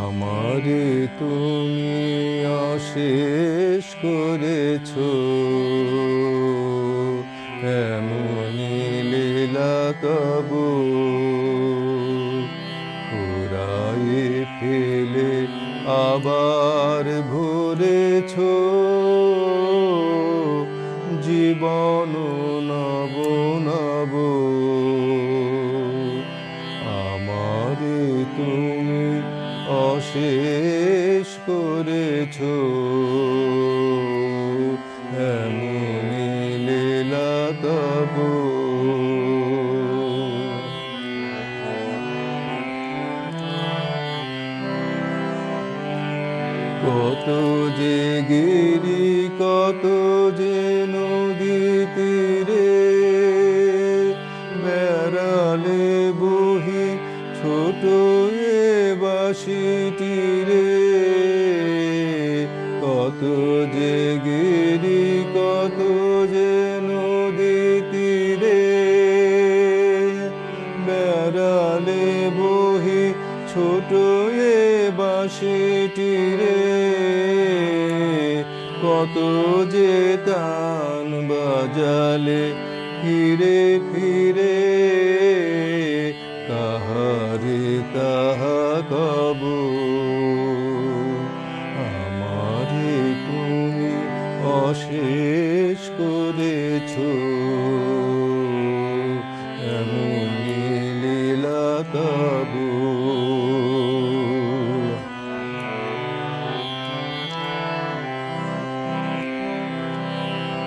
আমারে তুমি অশেষ করেছ। এমনি লীলা তবু ফুরায়ে ফেলে আবার ভরেছ। জীবন নব নব। আমারে তুমি অশেষ করেছ। লীলা কত যে গিরি কত যে নদী তীরে বেড়ালে বহি ছোট এ বাসিটি রে। কত যে গিরি, কত যে নদী তীরে বেড়ালে বহি ছোট এ বাসিটি রে। কত যে তান বাজালে ফিরে ফিরে তাহারে তাহা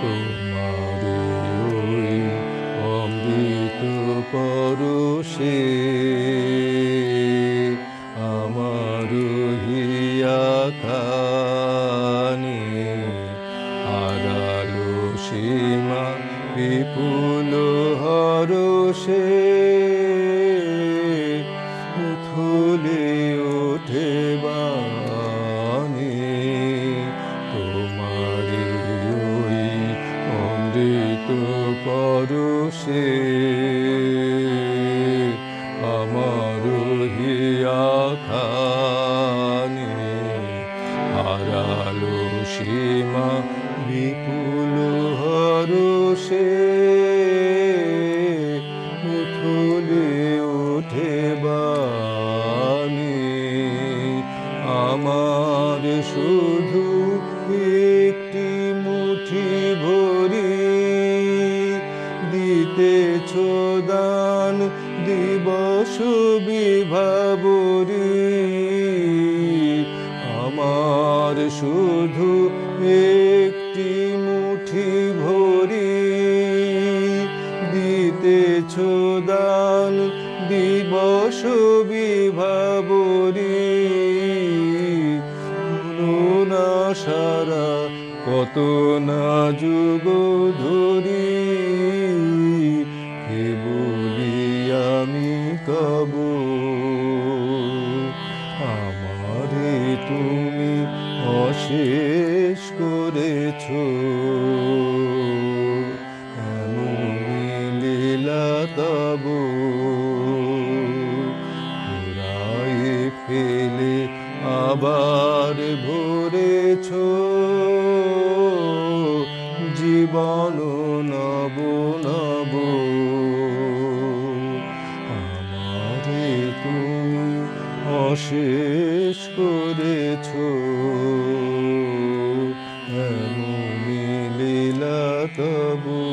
তোমারে অমৃত পরশে পরশে আমার হিয়া খানি হারালো সীমা বিপুল হরষে, উথলে ওঠে বাণী। আমার শুধু একটি মুঠি ভরি দিতেছ দান দিবস বিভাবরী আমার শুধু একটি মুঠি ভরি। দিতেছ দান দিবস বিভাবরী না সারা কত না যুগ ধরি। আমি কব আমারে তুমি অশেষ করেছ। অশেষ করেছ। এমন লীলা তবু